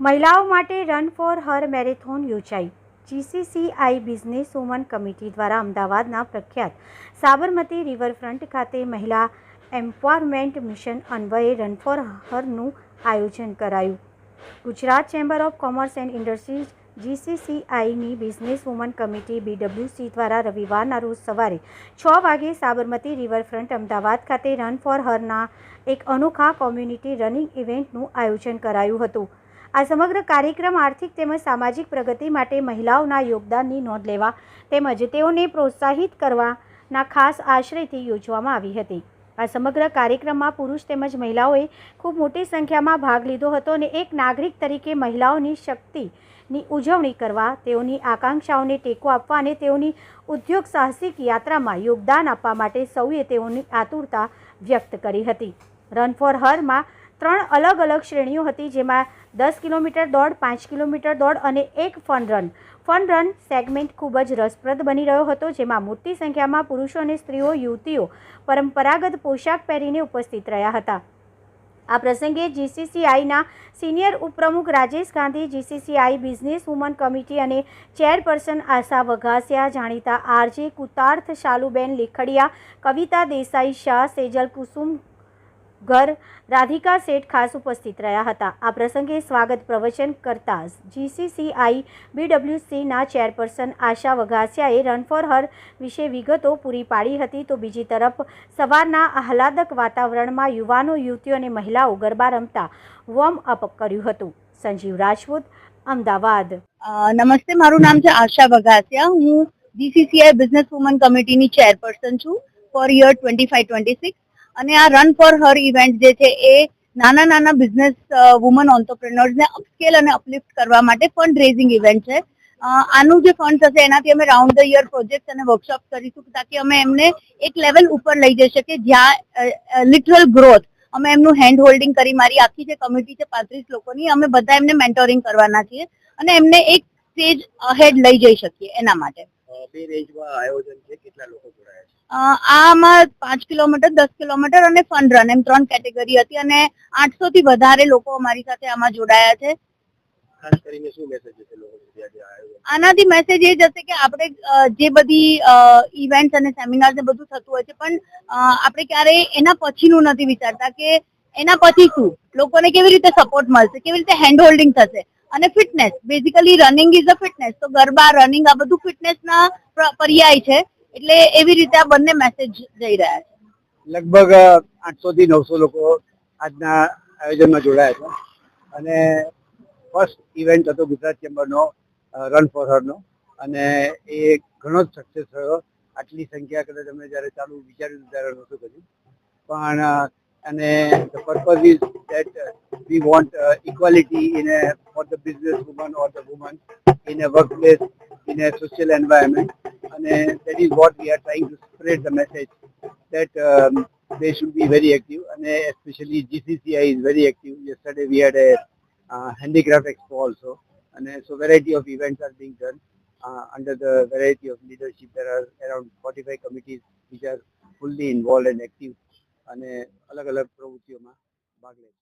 મહિલાઓ માટે run for her marathon યોજાઈ. જીસીસીઆઈ બિઝનેસ વુમન કમિટી દ્વારા અમદાવાદના પ્રખ્યાત સાબરમતી રિવરફ્રન્ટ ખાતે મહિલા એમ્પાવરમેન્ટ મિશન અન્વયે રન ફોર હરનું આયોજન કરાયું. Gujarat chamber of commerce and industries જીસીસીઆઈની business woman committee BWC દ્વારા રવિવારના રોજ સવારે છ વાગે સાબરમતી રિવરફ્રન્ટ અમદાવાદ ખાતે રન ફોર હરના એક અનોખા કોમ્યુનિટી રનિંગ ઇવેન્ટનું આયોજન કરાયું હતું. આ સમગ્ર કાર્યક્રમ આર્થિક તેમજ સામાજિક પ્રગતિ માટે મહિલાઓના યોગદાનની નોંધ લેવા તેમજ તેઓને પ્રોત્સાહિત કરવાના ખાસ આશ્રયથી યોજવામાં આવી હતી. આ સમગ્ર કાર્યક્રમમાં પુરુષ તેમજ મહિલાઓએ ખૂબ મોટી સંખ્યામાં ભાગ લીધો હતો અને એક નાગરિક તરીકે મહિલાઓની શક્તિની ઉજવણી કરવા, તેઓની આકાંક્ષાઓને ટેકો આપવા અને તેઓની ઉદ્યોગ સાહસિક યાત્રામાં યોગદાન આપવા માટે સૌએ તેઓની આતુરતા વ્યક્ત કરી હતી. રન ફોર હરમાં ત્રણ અલગ અલગ શ્રેણીઓ હતી જેમાં દસ કિલોમીટર દોડ, પાંચ કિલોમીટર દોડ અને એક fun run fun run segment ખૂબ જ રસપ્રદ બની રહ્યો હતો, જેમાં મોટી સંખ્યામાં પુરુષો અને સ્ત્રીઓ, યુવતીઓ પરંપરાગત પોશાક પહેરીને ઉપસ્થિત રહ્યા હતા. આ પ્રસંગે જીસીસીઆઈના સિનિયર ઉપપ્રમુખ Rajesh Gandhi GCCI business woman committee અને ચેરપર્સન આશા વઘાસિયા, જાણીતા આરજે કુતાર્થ શાલુબેન લેખડિયા, કવિતા દેસાઈ શાહ, સેજલ કુસુમ ઘર. રાધિકા શેઠ ખાસ ઉપસ્થિત રહ્યા હતા. આ પ્રસંગે સ્વાગત પ્રવચન કરતા જીસીસીઆઈ બીડબ્લ્યુસીના ચેરપર્સન આશા વઘાસિયાએ રન ફોર હર વિશે વિગતો પૂરી પાડી હતી તો બીજી તરફ સવારના આહલાદક વાતાવરણમાં યુવાનો, યુવતીઓ અને મહિલાઓ ગરબા રમતા વોર્મ અપ કર્યું હતું. સંજીવ રાજપૂત, અમદાવાદ. નમસ્તે, મારું નામ છે આશા વઘાસિયા. હું જીસીસીઆઈ બિઝનેસ વુમન કમિટીની ચેરપર્સન છું. Four year twenty five twenty six અને આ રન ફોર હર ઇવેન્ટ જે છે એ નાના નાના બિઝનેસ વુમન ઓન્ટરપ્રેનર્સને અપસ્કેલ અને અપલિફ્ટ કરવા માટે ફંડ રેઝિંગ ઇવેન્ટ છે આનું જે ફંડ થશે એનાથી અમે રાઉન્ડ ધ યર પ્રોજેક્ટ અને વર્કશોપ કરીશું તાકી અમે એમને એક લેવલ ઉપર લઈ જઈ શકીએ જ્યાં લિટરલ ગ્રોથ અમે એમનું હેન્ડ હોલ્ડિંગ કરી મારી આખી જે કમિટી છે પાંત્રીસ લોકોની, અમે બધા એમને મેન્ટોરિંગ કરવાના છીએ અને એમને એક સ્ટેજ અહેડ લઈ જઈ શકીએ એના માટે. બે રેન્જમાં આયોજન છે, કેટલા લોકો જોડાયા છે? આમાં પાંચ કિલોમીટર દસ કિલોમીટર અને ફન રન એમ ત્રણ કેટેગરી હતી અને આઠસો થી વધારે લોકો અમારી સાથે આમાં જોડાયા છે. આનાથી મેસેજ એ જશે કે આપણે જે બધી ઇવેન્ટ્સ અને સેમિનાર ને બધું થતું હોય છે પણ આપણે ક્યારેય એના પછીનું નથી વિચારતા કે એના પછી શું? લોકોને કેવી રીતે સપોર્ટ મળશે? કેવી રીતે હેન્ડ હોલ્ડિંગ થશે? અને fitness basically running is a fitness તો ગરબા રનિંગ આ બધું ફિટનેસના પર્યાય છે. એટલે એવી રીતે આ બંને મેસેજ જઈ રહ્યા છે. લગભગ આઠસો થી નવસો લોકો આજના આયોજનમાં જોડાયા છે. અને ફર્સ્ટ ઇવેન્ટ હતો ગુજરાત ચેમ્બરનો રન ફોર હરનો અને એ ઘણો જ સક્સેસ થયો. આટલી સંખ્યા કદાચ અમે જ્યારે ચાલુ વિચાર્યું ત્યારે નહોતું કર્યું. પણ અને the purpose is that we want equality in for the business woman or the woman in a work place in a social environment અને that is what we are trying to spread the message that um, they should be very active and uh, especially GCCI is very active. Yesterday we had a uh, handicraft expo also and uh, so variety of events are being done uh, under the variety of leadership. There are around 45 committees which are fully involved and active અને અલગ અલગ પ્રવૃત્તિઓમાં ભાગ લે છે